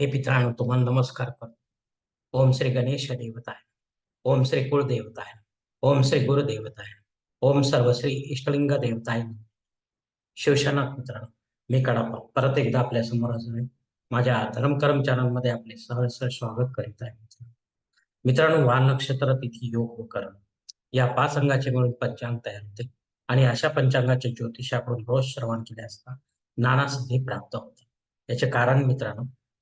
हे पित्रांनो तुम्हाला नमस्कार करतो. ओम श्री गणेश देवताय. ओम श्री कुळदेवताय ओम श्री गुरुदेवताय. ओम सर्वश्री इष्टलिंग देवताय. शिवसेना मित्रांनो मी कडापा परत एकदा आपल्यासमोर असून माझ्या धर्मकर्म चॅनल आपले सहर्ष स्वागत करीत आहे मित्रांनो. वाहन नक्षत्र तिथी योग करण. या पाच अंगाचे मिळून पंचांग तयार होते. आणि अशा पंचांगाचे ज्योतिषाकडून रोज श्रवण केले असता नाना सिद्धी प्राप्त होते. याचे कारण मित्रांनो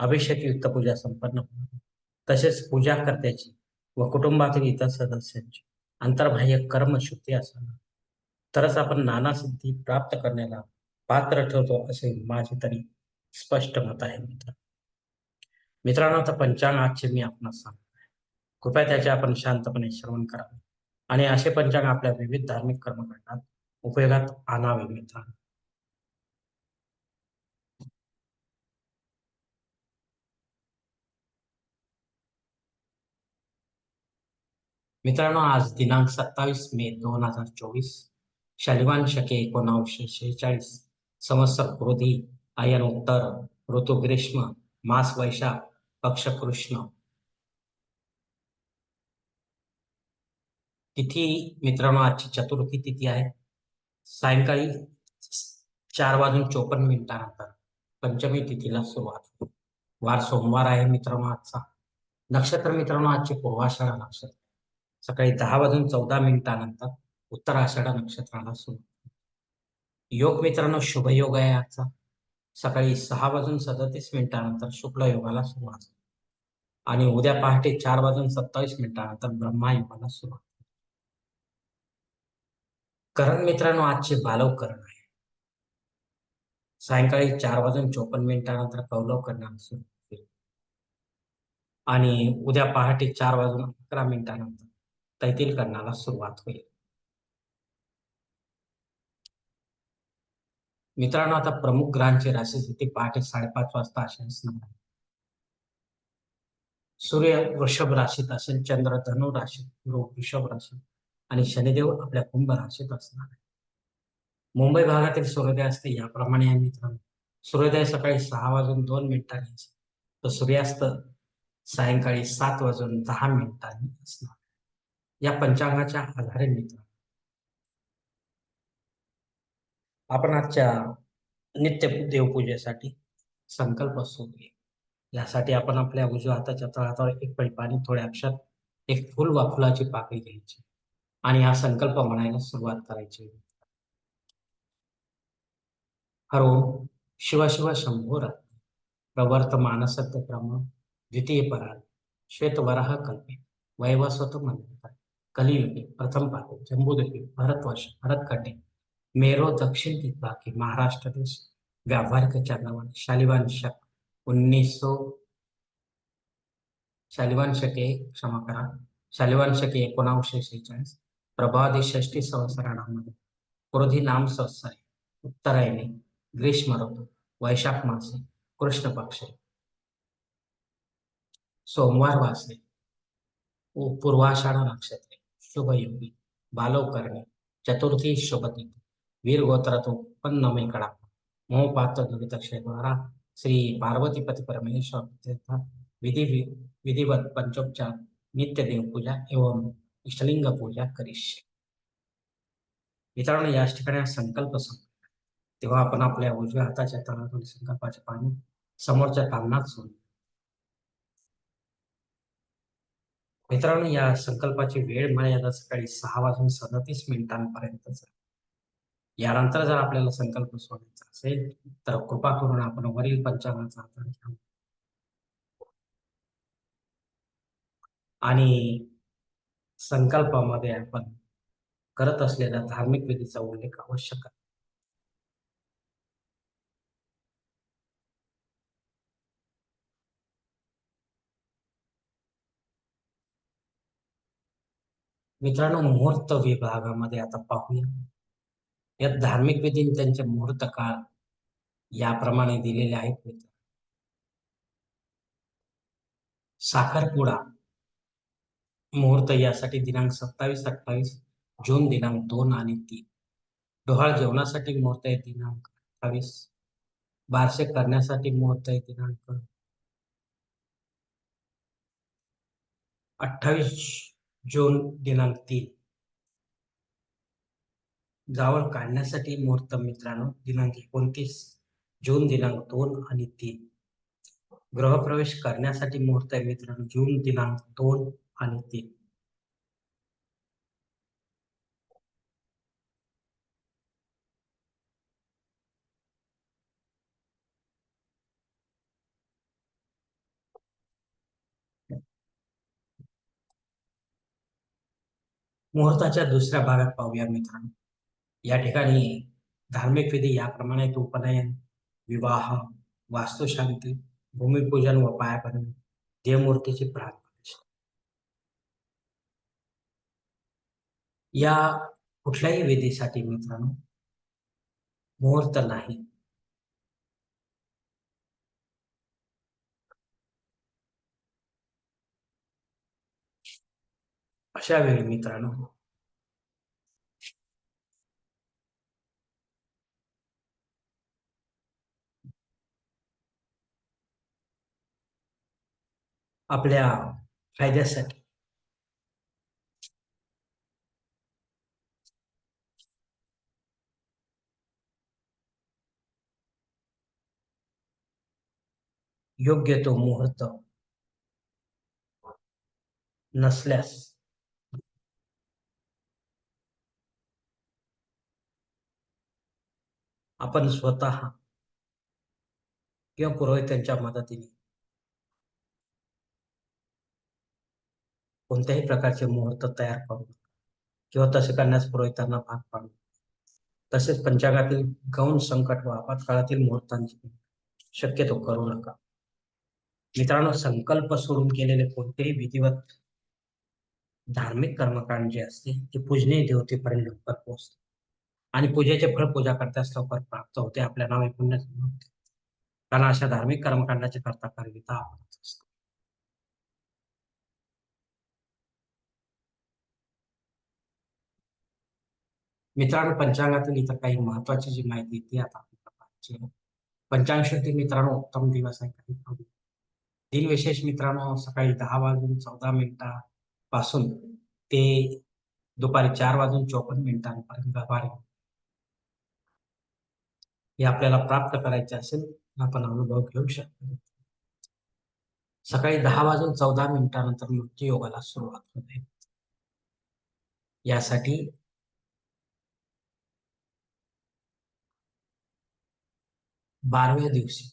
अभिषेकयुक्त पूजा संपन्न होणार तसेच पूजा करत्याची व कुटुंबातील इतर सदस्यांची अंतर्बाह्य कर्मशुद्धी असावी. तरच आपण नाना सिद्धी प्राप्त करण्याला पात्र ठरतो असे माझे तरी स्पष्ट मत आहे मित्र. मित्रांनो आता पंचांग आजचे मी आपणास आहे कृपया त्याचे आपण शांतपणे श्रवण करावे आणि असे पंचांग आपल्या विविध धार्मिक कर्मकांडात उपयोगात आणावे मित्रांनो. मित्रांनो आज दिनांक सत्तावीस मे दोन हजार चोवीस शालिवान शके एकोणावीसशे शेहेचाळीस संवत्सर क्रोधी आयन उत्तर ऋतू ग्रीष्म मास वैशाख पक्ष कृष्ण तिथी मित्रांनो आजची चतुर्थी तिथी आहे. सायंकाळी चार वाजून चोपन्न मिनिटानंतर पंचमी तिथीला सुरुवात. वार सोमवार आहे मित्रांनो आजचा. नक्षत्र मित्रांनो आजचे पूर्वाषाढा नक्षत्र. सकाळी दहा वाजून चौदा मिनिटानंतर उत्तर आषाढा नक्षत्राला सुरू. योग मित्रांनो शुभ योग आहे आजचा. सकाळी सहा वाजून सदतीस मिनिटानंतर शुक्ल योगाला सुरुवात. आणि उद्या पहाटे चार वाजून सत्तावीस मिनिटानंतर ब्रह्मा योगाला सुरुवात. करण मित्रांनो आजचे बालव करण आहे. सायंकाळी चार वाजून चोपन्न मिनिटानंतर कौलव करणार सुरू. आणि उद्या पहाटे चार वाजून अकरा मिनिटानंतर तैतील करण्याला सुरुवात होईल. मित्रांनो आता प्रमुख ग्रहांची राशीस्थिती पहाटे साडेपाच वाजता असणार आहे सूर्य वृषभ राशीत असेल चंद्र धनु राशीत गुरु वृषभ राशीत आणि शनिदेव आपल्या कुंभ राशीत असणार आहे. मुंबई भागातील सूर्योदय असते याप्रमाणे आहे मित्रांनो. सूर्योदय सकाळी सहा वाजून दोन मिनिटांनी तर सूर्यास्त सायंकाळी सात वाजून दहा मिनिटांनी असणार. या पंचांगाच्या आधारे मित्र आपण आजच्या नित्य देवपूजेसाठी संकल्प सोडूया यासाठी आपण आपल्या उजव्या हाताच्या तळहातावर एक पळी थोड्या अक्षर एक फुल वा फुलाची पाकळी घ्यायची आणि हा संकल्प म्हणायला सुरुवात करायची. हरोम शिव शिव प्रवर्त मानसत्य क्रम द्वितीय पराल श्वेत वराह कल्पे वैवस्वत मंदिर कलियुगे प्रथम पाते जम्बूद्वीप भारतवर्ष भरतखंडे मेरो दक्षिण दिग्भाग की महाराष्ट्र देश व्यावहारिक चंद्रवन शालिवान शक उन्नीस सौ शालिवान शके क्षमा करा शालिवान शके एकोणावीसशे शेहेचाळीस प्रभादी षष्टी संवत्सरामध्ये क्रोधी नाम संवत्सरे उत्तरायणे ग्रीष्म ऋतू वैशाख मासे कृष्ण पक्षे सोमवार वासरे पूर्वाषाढ नक्षत्र शुभयोगी। बालव करणे चतुर्थी शुभती वीर गोत्रात उत्पन्न मे कडा मोहपात्र द्वारा श्री पार्वतीपती परमेश्वर विधि विधिवत पंचोपचार। नित्य देवपूजा एवं इष्टलिंग पूजा करिष्ये। मित्रांनो याच ठिकाणी संकल्प संपला. तेव्हा आपण आपल्या उजव्या हाताच्या तळातून संकल्पाचे पाणी समोरच्या तांनात सोडू मित्रांनो या संकल्पाची वेळ मर्यादा सकाळी सहा वाजून सदतीस मिनिटांपर्यंत यानंतर जर आपल्याला संकल्प सोडायचा असेल तर कृपा करून आपण वरील पंचांगाचा आधार घ्या. आणि संकल्पामध्ये आपण करत असलेल्या धार्मिक विधीचा उल्लेख आवश्यक आहे मित्रांनो मुहूर्त विभागामध्ये आता पाहूया. यात धार्मिक विधी त्यांचे मुहूर्त काळ याप्रमाणे दिलेले आहेत मित्र. साखरपुडा. मुहूर्त यासाठी दिनांक सत्तावीस अठ्ठावीस जून दिनांक दोन आणि तीन. डोहाळ जेवणासाठी मुहूर्त आहे दिनांक अठ्ठावीस. बारसे करण्यासाठी मुहूर्त आहे दिनांक अठ्ठावीस जून दिनांक तीन. जावळ काढण्यासाठी मुहूर्त मित्रांनो दिनांक एकोणतीस जून दिनांक दोन आणि तीन. गृहप्रवेश करण्यासाठी मुहूर्त आहे मित्रांनो जून दिनांक दोन आणि तीन. मुहूर्ताच्या दुसऱ्या भागात पाहूया मित्रांनो. या ठिकाणी धार्मिक विधी याप्रमाणे उपनयन विवाह वास्तुशांती भूमिपूजन व पायापणी देवमूर्तीची प्रार्थना. या कुठल्याही विधीसाठी मित्रांनो मुहूर्त नाही. अशा वेळी मित्रांनो. आपल्या फायद्यासाठी. योग्य तो मुहूर्त नसल्यास आपण स्वतः किंवा पुरोहितांच्या मदतीने. कोणत्याही प्रकारचे मुहूर्त तयार करू किंवा तसे करण्यास पुरोहितांना भाग पाडू तसेच पंचांगातील गौण संकट व आपत्काळातील मुहूर्तांची शक्यतो करू नका. मित्रांनो संकल्प सोडून केलेले कोणतेही विधिवत धार्मिक कर्मकांड जे असते ते पूजनीय देवतेपर्यंत लवकर पोहोचते. आणि पूजेचे फळ पूजा करताच लवकर प्राप्त होते. आपल्या नावे पुण्य कारण अशा धार्मिक कर्मकांडाचे करता करविता आवडत असतो. मित्रांनो पंचांगातील इतर काही महत्वाची जी माहिती ती आता आपण पंचांग शेती मित्रांनो उत्तम दिवस आहे काही दिनविशेष मित्रांनो सकाळी दहा वाजून चौदा मिनिटापासून ते दुपारी चार वाजून चोपन्न मिनिटांपर्यंत हे आपल्याला प्राप्त करायचे असेल आपण अनुभव घेऊ शकतो. सकाळी दहा वाजून चौदा मिनिटानंतर मृत्यू योगाला सुरुवात होते. यासाठी बाराव्या दिवशी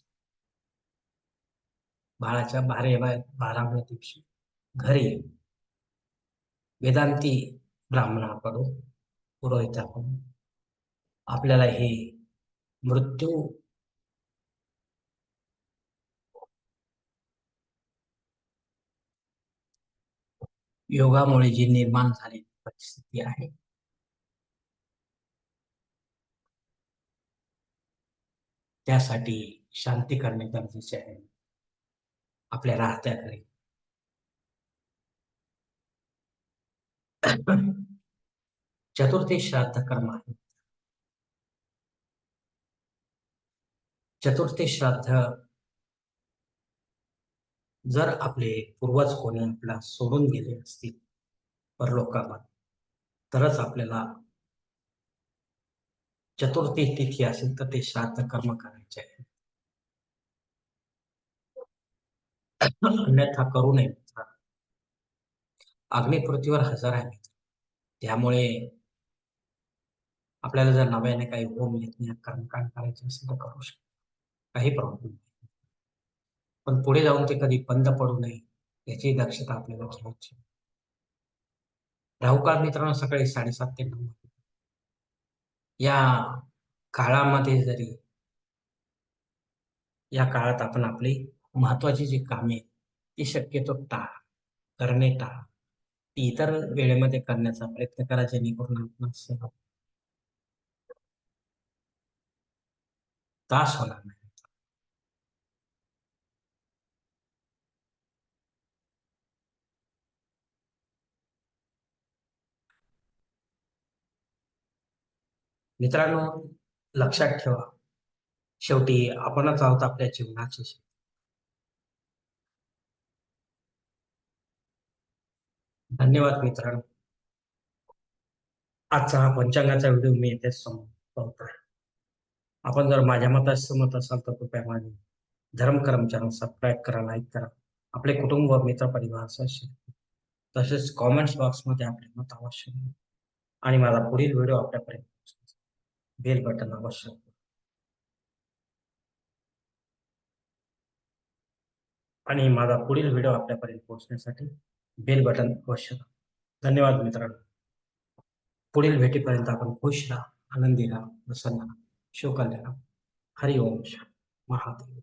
बाळाच्या बाराव्या बाराव्या दिवशी घरी वेदांती ब्राह्मणाकडून पुरोहिताकडून आपल्याला हे मृत्यू. योगामुळे जी निर्माण झालेली परिस्थिती आहे. त्यासाठी शांती करणे गरजेचे आहे. आपल्या राहत्या घरी चतुर्थी श्राद्ध कर्म आहे. चतुर्थी श्राद्ध जर आपले पूर्वज कोणी आपला सोडून गेले असतील परलोकामध्ये तरच आपल्याला चतुर्थी तिथी असेल तर ते श्राद्ध कर्म करायचे आहे. अन्यथा करू नये. अग्निपृथ्वीवर हजर आहे. त्यामुळे आपल्याला जर नव्याने काही होम यज्ञ कर्मकांड करायचे असेल तर करू शकतो. काही प्रॉब्लेम नाही. पण पुढे जाऊन ते कधी बंद पडू नये याची दक्षता आपल्याला घ्यायची राहुकाळ मित्रांनो सकाळी साडेसात ते नऊ या काळामध्ये जरी या काळात आपण आपली महत्वाची जी कामे ती शक्यतो टाळा करणे टाळा. ती इतर वेळेमध्ये करण्याचा प्रयत्न करा जेणेकरून आपण त्रास होणार नाही. मित्रांनो लक्षात ठेवा. शेवटी आपणच आहोत आपल्या जीवनाचे धन्यवाद मित्रांनो. आजचा हा पंचांगाचा व्हिडिओ मी येथेच संपवत. आहे आपण जर माझ्या मता सहमत असाल तर कृपया माझे धर्म कर्म चॅनल सबस्क्राईब करा लाईक करा. आपले कुटुंब व मित्र परिवार तसेच कॉमेंट्स बॉक्समध्ये आपले मत अवश्य आणि माझा पुढील व्हिडिओ आपल्यापर्यंत बेल बटन अवश्य. आणि माझा पुढील व्हिडिओ आपल्यापर्यंत पोहोचण्यासाठी बेल बटन अवश्य धन्यवाद मित्रांनो. पुढील भेटीपर्यंत आपण खुश राहा आनंदी राहा प्रसन्न राहा. शिवकल्याण राहा. हरि ओम महादेव.